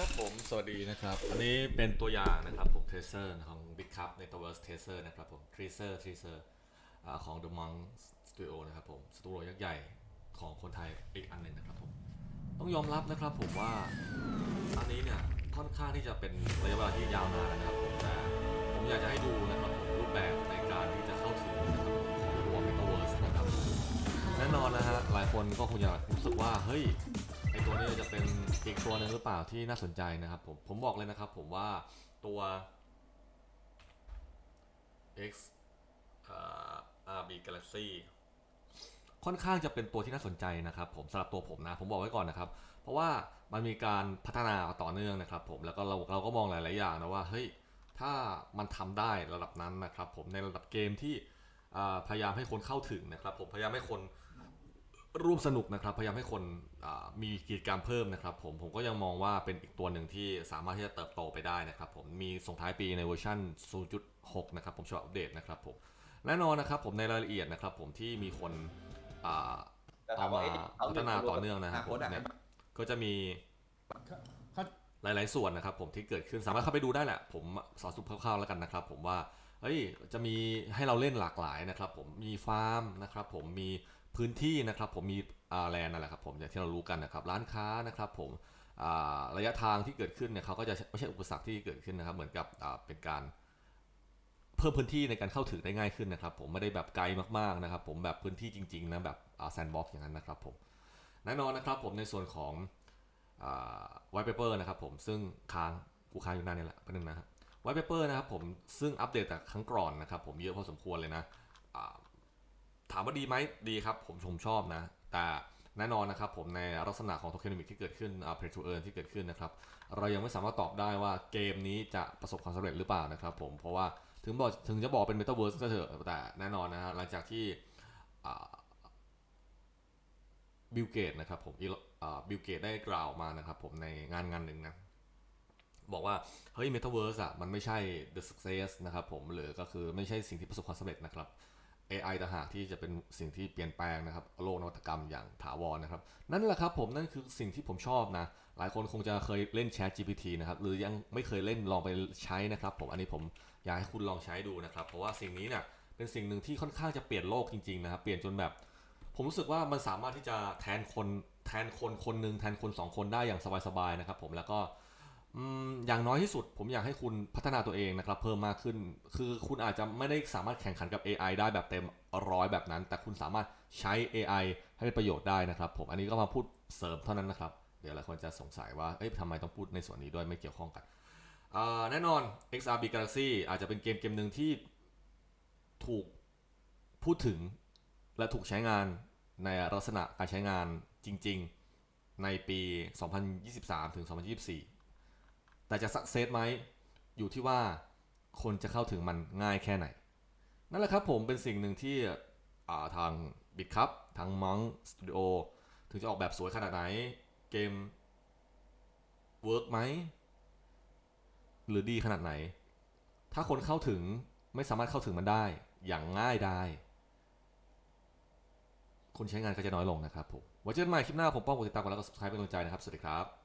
ครับผม สวัสดีนะครับ อันนี้เป็นตัวอย่างนะครับผม Tracer ของ Big Cup Metaverse Tracer นะครับผม Tracer Tracer อ่าของ The Monk Studio นะครับผม สตูดิโอยักษ์ใหญ่ของคนไทยอีกอันหนึ่งนะครับผม ต้องยอมรับนะครับผมว่า อันนี้เนี่ยค่อนข้างที่จะเป็นระยะเวลาที่ยาวนานนะครับผมแต่ผมอยากจะให้ดูนะครับผมรูปแบบในการที่จะเข้าถึงนะครับผมของตัว Metaverse นะครับแน่นอนนะฮะหลายคนก็คงจะรู้สึกว่าเฮ้ย ไอตัวนี้จะเป็นอีกตัวหนึงหรือเปล่าที่น่าสนใจนะครับผมผมบอกเลยนะครับผมว่าตัว X อ RB Galaxy ค่อนข้างจะเป็นตัวที่น่าสนใจนะครับผมสำหรับตัวผมนะผมบอกไว้ก่อนนะครับ เพราะว่ามันมีการพัฒนาต่อเนื่องนะครับผมแล้วก็เราเราก็มองหลาย ๆ อย่างนะว่าเฮ้ยถ้ามันทำได้ระดับนั้นนะครับผมในระดับเกมที่พยายามให้คนเข้าถึงนะครับผมพยายามให้คน ร่วมสนุกนะครับ พยายามให้คนอ่ามีกิจกรรมเพิ่มนะครับ ผมผมก็ยังมองว่าเป็นอีกตัวหนึ่งที่สามารถที่จะเติบโตไปได้นะครับ ผมมีส่งท้ายปีในเวอร์ชัน0.6 นะครับ ผมฉบับอัปเดตนะครับผมแน่นอนนะครับผมในรายละเอียดนะครับ ผมที่มีคนอ่าเอามาพัฒนาต่อเนื่องนะครับผมเนี่ยก็จะมีเขาหลาย ๆ ส่วนนะครับ ผมที่เกิดขึ้นสามารถเข้าไปดูได้แหละ ผมสอนสุภคร่าวๆแล้วกันนะครับ ผมว่า เฮ้ยจะมีให้เราเล่นหลากหลายนะครับผมมีฟาร์มนะครับผมมีพื้นที่นะครับผมมีอาแลนนั่นแหละครับผมอย่างที่เรารู้กันนะครับร้านค้านะครับผมระยะทางที่เกิดขึ้นเนี่ยเขาก็จะไม่ใช่อุปสรรคที่เกิดขึ้นนะครับ เหมือนกับเป็นการเพิ่มพื้นที่ในการเข้าถึงได้ง่ายขึ้นนะครับ ผมไม่ได้แบบไกลมากๆนะครับ ผมแบบพื้นที่จริงๆนะแบบแซนด์บ็อกซ์อย่างนั้นนะครับผมแน่นอนนะครับผมในส่วนของไวท์เปเปอร์นะครับผมซึ่งค้างกูค้างอยู่หน้านี่แหละประเด็นนะครับ ไวท์เปเปอร์นะครับผมซึ่งอัปเดตจากครั้งก่อนนะครับผมเยอะพอสมควรเลยนะถามว่าดีไหมดีครับผมชมชอบนะ แต่แน่นอนนะครับผมในลักษณะของโทเคนมิกที่เกิดขึ้นเพรทูเอิร์ที่เกิดขึ้นนะครับเรายังไม่สามารถตอบได้ว่าเกมนี้จะประสบความสำเร็จหรือเปล่านะครับผมเพราะว่าถึงบอกถึงจะบอกเป็น Metaverse ก็เถอะแต่แน่นอนนะฮะหลังจากที่บิลเกตนะครับผมบิลเกตได้กล่าวมานะครับผมในงานงานหนึ่งนะ บอกว่า เฮ้ย Metaverse อะ มันไม่ใช่ the success นะครับผมหรือก็คือไม่ใช่สิ่งที่ประสบความสำเร็จนะครับ AI ต่างหากที่จะเป็นสิ่งที่เปลี่ยนแปลงนะครับโลกนวัตกรรมอย่างถาวรนะครับ นั่นแหละครับผมนั่นคือสิ่งที่ผมชอบนะ หลายคนคงจะเคยเล่น Chat GPT นะครับหรือยังไม่เคยเล่นลองไปใช้นะครับ ผมอันนี้ผมอยากให้คุณลองใช้ดูนะครับ เพราะว่าสิ่งนี้เนี่ยเป็นสิ่งหนึ่งที่ค่อนข้างจะเปลี่ยนโลกจริงๆนะครับเปลี่ยนจนแบบ ผมรู้สึกว่ามันสามารถที่จะแทนคนแทนคนคนหนึ่งแทนคนสองคนได้อย่างสบายๆนะครับ ผมแล้วก็ อย่างน้อยที่สุดผมอยากให้คุณพัฒนาตัวเองนะครับ เพิ่มมากขึ้น คือคุณอาจจะไม่ได้สามารถแข่งขันกับ AI ได้แบบเต็มร้อยแบบนั้น แต่คุณสามารถใช้ AI ให้เป็นประโยชน์ได้นะครับ ผมอันนี้ก็มาพูดเสริมเท่านั้นนะครับ เดี๋ยวหลายคนจะสงสัยว่าเอ๊ะทำไมต้องพูดในส่วนนี้ด้วยไม่เกี่ยวข้องกันแน่นอน XRB Galaxy อาจจะเป็นเกมเกมหนึ่งที่ถูกพูดถึงและถูกใช้งานในลักษณะการใช้งานจริง ๆ ในปี 2023 ถึง 2024 แต่จะสักเซสไหมอยู่ที่ว่าคนจะเข้าถึงมันง่ายแค่ไหน นั่นแหละครับผมเป็นสิ่งหนึ่งที่าทาง b i t ครับทาง Monk Studio ถึงจะออกแบบสวยขนาดไหน เกมเวิร์กไหม หรือดีขนาดไหน ถ้าคนเข้าถึงไม่สามารถเข้าถึงมันได้ อย่างง่ายได้ คนใช้งานก็จะน้อยลงนะครับผมไว้เจอกันใหม่คลิปหน้าผมป้องกดติดตามกันแล้วก็ subscribe เป็นกำลังใจนะครับ สวัสดีครับ